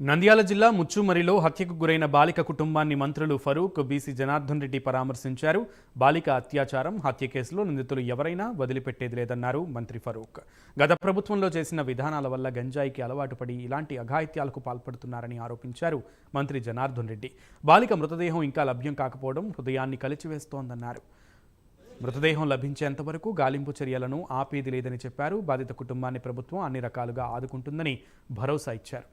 నంద్యాల జిల్లా ముచ్చుమరిలో హత్యకు గురైన బాలిక కుటుంబాన్ని మంత్రులు ఫరూక్ బీసీ జనార్దన్ రెడ్డి పరామర్శించారు. బాలిక అత్యాచారం హత్య కేసులో నిందితులు ఎవరైనా వదిలిపెట్టేది లేదన్నారు మంత్రి ఫరూక్. గత ప్రభుత్వంలో చేసిన విధానాల వల్ల గంజాయికి అలవాటు పడి ఇలాంటి అఘాయిత్యాలకు పాల్పడుతున్నారని ఆరోపించారు మంత్రి జనార్దన్ రెడ్డి. బాలిక మృతదేహం ఇంకా లభ్యం కాకపోవడం హృదయాన్ని కలిచివేస్తోందన్నారు. మృతదేహం లభించేంత వరకు గాలింపు చర్యలను ఆపేది లేదని చెప్పారు. బాధిత కుటుంబాన్ని ప్రభుత్వం అన్ని రకాలుగా ఆదుకుంటుందని భరోసా ఇచ్చారు.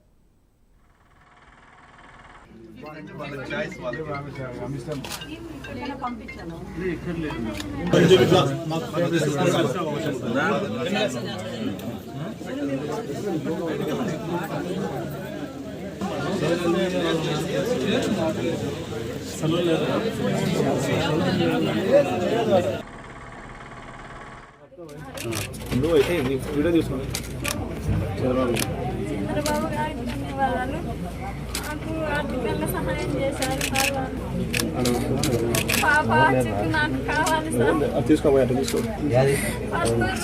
నువ్వు అయితే వీడియో తీసుకోండి చంద్రబాబు చంద్రబాబు గారికి ధన్యవాదాలు నాకు ఆర్థికంగా సహాయం చేశారు వాళ్ళు పాప చెప్పి నాకు కావాలి సార్. అది తీసుకోబోయే అటు తీసుకో. ఫస్ట్ రోజు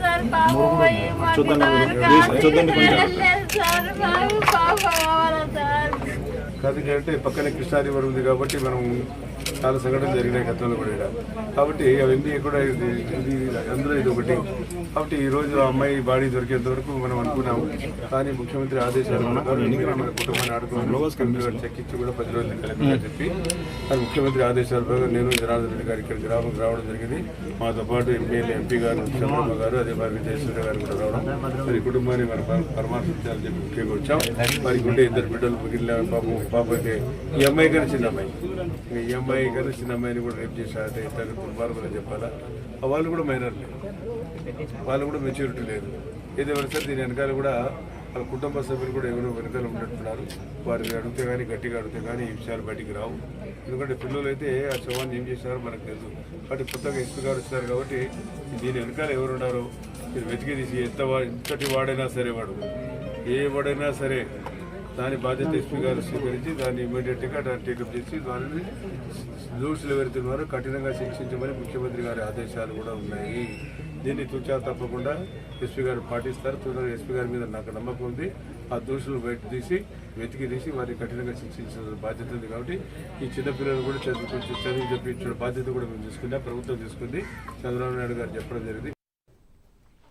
సార్ పాప పోయి చూద్దాం మందిలో చూద్దాం కొంచెం. వెళ్ళలేదు సార్ నాకు పాప కావాలి సార్. కాదు అంటే పక్కనే కృష్ణా రివర్ ఉంది కాబట్టి మనం చాలా సంఘటనలు జరిగినాయి గతంలో కూడా. కాబట్టి అవన్నీ కూడా ఇది అందులో ఇది ఒకటి. కాబట్టి ఈ రోజు ఆ అమ్మాయి బాడీ దొరికేంత వరకు మనం అనుకున్నాము. కానీ ముఖ్యమంత్రి ఆదేశాలు కుటుంబాన్ని ఆడుకున్నాం చెక్కించి కూడా పది రోజులు కలెక్టర్ చెప్పి కానీ ముఖ్యమంత్రి ఆదేశాల ప్రకారం నేను జనార్దన్ రెడ్డి గారు ఇక్కడ గ్రామం రావడం జరిగింది. మాతో పాటు ఎమ్మెల్యే ఎంపీ గారు చంద్రబాబు గారు అదే మరి విజయశ్వర గారు కూడా రావడం. మరి కుటుంబాన్ని మనం పర- పరామర్శించాలని చెప్పి ముఖ్యంగా వచ్చాం. వారికి ఉండే ఇద్దరు బిడ్డలు మిగిలిన పాపం పాప అయితే ఈ అమ్మాయి కన్నా చిన్న అమ్మాయి. ఈ అమ్మాయి కన్నా చిన్న అమ్మాయిని కూడా రేపు చేశారు ఇతర దుర్మార్గులు చెప్పాలా? వాళ్ళు కూడా మైనర్లే. వాళ్ళు కూడా మెచ్యూరిటీ లేదు. ఏదేమైనా సరే దీని వెనకాల కూడా వాళ్ళ కుటుంబ సభ్యులు కూడా ఎవరో వెనకాల ఉన్నట్టున్నారు. వారిని అడిగితే కానీ గట్టిగా అడిగితే కానీ ఈ విషయాలు బయటికి రావు. ఎందుకంటే పిల్లలు అయితే ఆ శవాన్ని ఏం చేశారో మనకు తెలుసు. కాబట్టి కొత్తగా ఎస్పీ గారు వచ్చినారు కాబట్టి దీని వెనకాల ఎవరు ఉన్నారో మీరు వెతికి తీసి ఎంత వా- ఎంతటి వాడైనా సరే వాడు. ఏ వాడైనా సరే దాని బాధ్యత ఎస్పీ గారు స్వీకరించి దాన్ని ఇమీడియట్గా టేకప్ చేసి దానిని లూట్స్ ఎవరుతున్నారో కఠినంగా శిక్షించమని ముఖ్యమంత్రి గారి ఆదేశాలు కూడా ఉన్నాయి. దీన్ని తుచా తప్పకుండా ఎస్పీ గారు పాటిస్తారు. తొందరగా ఎస్పీ గారి మీద నాకు నమ్మకం ఉంది. ఆ దోషులు బయట తీసి వెతికి తీసి వారిని కఠినంగా శిక్షించిన బాధ్యత ఉంది కాబట్టి ఈ చిన్నపిల్లలు కూడా చదువు చదువు చెప్పించిన బాధ్యత కూడా మేము తీసుకుంటే ప్రభుత్వం తీసుకుంది. చంద్రబాబు నాయుడు గారు చెప్పడం జరిగింది.